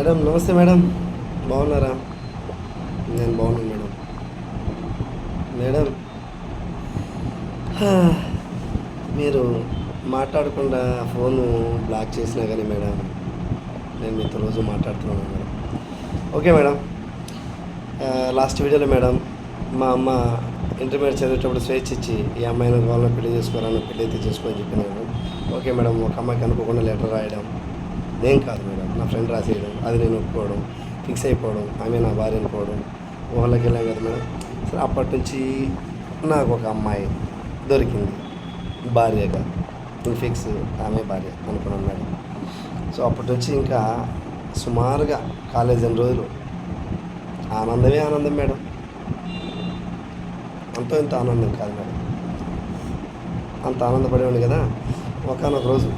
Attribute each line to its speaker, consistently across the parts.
Speaker 1: Madam నమస్తే madam. బాగున్నారా? నేను బాగున్నాను మేడం. మేడం మీరు మాట్లాడకుండా ఫోను బ్లాక్ చేసినా కానీ మేడం నేను మీతో రోజు మాట్లాడుతున్నాను మేడం. Okay madam. లాస్ట్ వీడియోలో మేడం మా అమ్మ ఇంటర్మీడియట్ చదివేటప్పుడు స్వేచ్ఛ ఇచ్చి ఈ అమ్మాయిని వాళ్ళని పెళ్ళి చేసుకోవాలని పెళ్ళి అయితే చేసుకోని చెప్పింది మేడం ఓకే మేడం ఒక అమ్మాయికి అనుకోకుండా లెటర్ రాయడం నేను కాదు మేడం. నా ఫ్రెండ్ రాసేయడం అది నేను ఒప్పుకోవడం ఫిక్స్ అయిపోవడం ఆమె నా భార్య అనుకోవడం ఊహలోకి వెళ్ళాం కదా మేడం? సరే అప్పటి నుంచి నాకు ఒక అమ్మాయి దొరికింది భార్యగా. ఫిక్స్ ఆమె భార్య అనుకున్నాను మేడం. సో అప్పటి నుంచి ఇంకా సుమారుగా కాలేజ్ ఎన్ని రోజులు ఆనందమే ఆనందం మేడం. అంతో ఇంత ఆనందం కాదు మేడం. అంత ఆనందపడేవాడిని కదా. ఒకనొక రోజు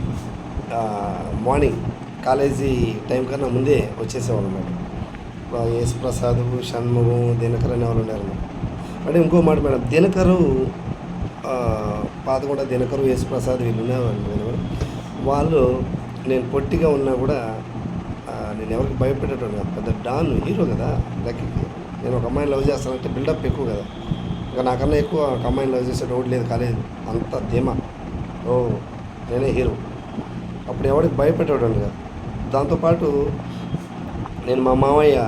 Speaker 1: మార్నింగ్ కాలేజీ టైం కన్నా ముందే వచ్చేసేవాళ్ళు మేడం. యేసుప్రసాద్ షణ్ముఖం దినకర్ అనే వాళ్ళు ఉన్నారు మేడం. అంటే ఇంకో మాట మేడం దినకరు ఆ, పాతగూడ దినకరు యేసుప్రసాద్ వీళ్ళు ఉండేవాళ్ళు మేడం. వాళ్ళు నేను పొట్టిగా ఉన్నా కూడా నేను ఎవరికి భయపెట్టేటోడు కాదు. పెద్ద డాన్ హీరో కదా లెక్కకి నేను ఒక అమ్మాయిని లవ్ చేస్తానంటే బిల్డప్ ఎక్కువ కదా. ఇంకా నాకన్నా ఎక్కువ ఒక అమ్మాయిని లవ్ చేసే రోడ్ లేదు కాలేదు అంత ధీమా. ఓ నేనే హీరో. అప్పుడు ఎవరికి భయపెట్టేవాడు కదా. దాంతోపాటు నేను మా మామయ్య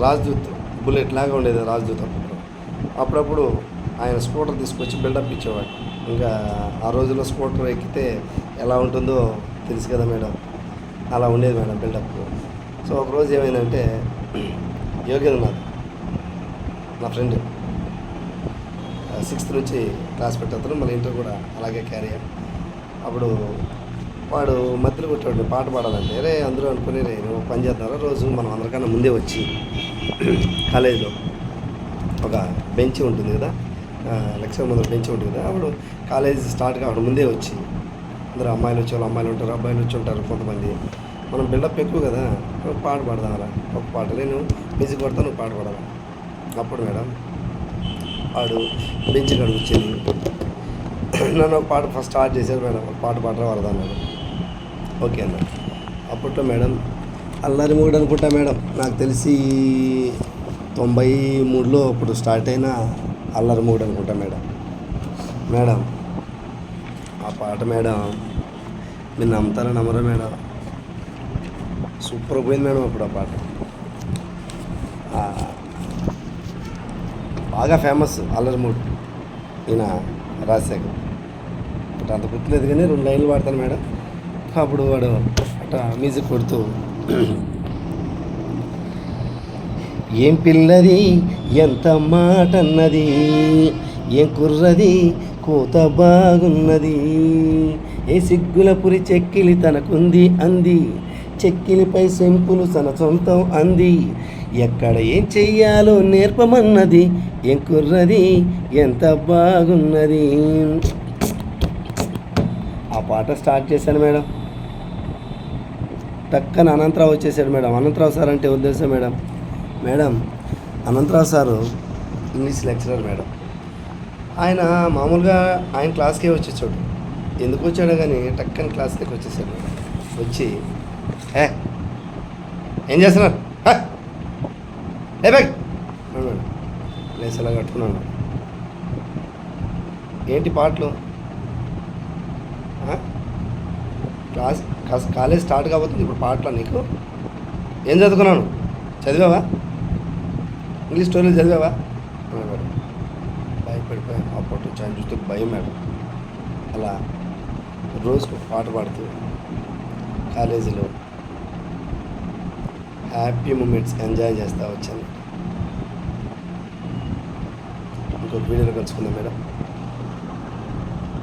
Speaker 1: రాజ్దూత్ బుల్లెట్ లాగా ఉండేది రాజ్దూత్ అప్పుడు అప్పుడప్పుడు ఆయన స్కూటర్ తీసుకొచ్చి బిల్డప్ ఇచ్చేవాడు. ఇంకా ఆ రోజుల్లో స్కూటర్ ఎక్కితే ఎలా ఉంటుందో తెలుసు కదా మేడం. అలా ఉండేది మేడం బిల్డప్. సో ఒకరోజు ఏమైందంటే యోగేంద్రనాథ్ నా ఫ్రెండ్ సిక్స్త్ నుంచి క్లాస్ పెట్టేస్తాను మళ్ళీ ఇంటర్ కూడా అలాగే క్యారీ అప్పుడు వాడు మధ్యలో కొట్టాడు పాట పాడాలంటే. రే అందరూ అనుకునే నేను నువ్వు పని చేస్తున్నారా? రోజు మనం అందరికన్నా ముందే వచ్చి కాలేజీలో ఒక బెంచ్ ఉంటుంది కదా లెక్చర్ ముందర బెంచ్ ఉంటుంది కదా అప్పుడు కాలేజ్ స్టార్ట్ కావడం ముందే వచ్చి అందరూ అమ్మాయిలు వచ్చే వాళ్ళు అమ్మాయిలు ఉంటారు అబ్బాయిలు వచ్చి ఉంటారు కొంతమంది. మనం బిల్డప్ ఎక్కువ కదా ఒక పాట పాడదామరా? ఒక పాట నేను మ్యూజిక్ కొడతా నువ్వు పాట పాడాలా? అప్పుడు మేడం వాడు బెంచ్ కడుగుచ్చింది నన్ను ఒక పాట ఫస్ట్ స్టార్ట్ చేశారు మేడం ఒక పాట పాడరా వరదా మేడం ఓకే అన్న. అప్పట్లో మేడం అల్లరి మూడు అనుకుంటా మేడం. నాకు తెలిసి తొంభై మూడులో అప్పుడు స్టార్ట్ అయిన అల్లరి మూడు అనుకుంటా మేడం. మేడం ఆ పాట మేడం మీరు నమ్ముతారా నమ్మరా మేడం? సూపర్ పోయింది మేడం అప్పుడు ఆ పాట. బాగా ఫేమస్ అల్లరి మూడు ఈయన రాజశేఖర్. ఇప్పుడు అంత గుర్తులేదు కానీ రెండు లైన్లు పాడతాను మేడం. అప్పుడు వాడు అట్లా మ్యూజిక్ కొడుతూ ఏం పిల్లది ఎంత మాట అన్నది ఏం కుర్రది కోత బాగున్నది ఏ సిగ్గుల పురి చెక్కిలి తనకుంది అంది చెక్కిలిపై సెంపులు తన సొంతం అంది ఎక్కడ ఏం చెయ్యాలో నేర్పమన్నది ఏం కుర్రది ఎంత బాగున్నది. ఆ పాట స్టార్ట్ చేశాను మేడం. టక్కన అనంతరావు వచ్చేసాడు మేడం. అనంతరావు సార్ అంటే ఉద్దేశం madam? Madam Anantharao sir English lecturer madam. ఆయన మామూలుగా ఆయన క్లాస్కే వచ్చేసాడు. ఎందుకు వచ్చాడో కానీ టక్కన క్లాస్కి వచ్చేసాడు మేడం. వచ్చి ఏ ఏం చేస్తున్నారు? ఏ బ్యాగ్ మేడం. లేసి అలా కట్టుకున్నాను ఏంటి పాటలు? క్లాస్ కాలేజ్ స్టార్ట్ కాబోతుంది. ఇప్పుడు పాటలో నీకు. ఏం చదువుకున్నాను చదివావా? ఇంగ్లీష్ స్టోరీలు చదివావా? అన్నాడు మేడం భయపడిపోయాను అప్పటి నుంచి చూస్తే భయం మేడం. అలా రోజుకు పాట పాడుతూ కాలేజీలో హ్యాపీ మూమెంట్స్ ఎంజాయ్ చేస్తూ వచ్చాను. ఇంకొక వీడియోలో కలుసుకుందాం మేడం.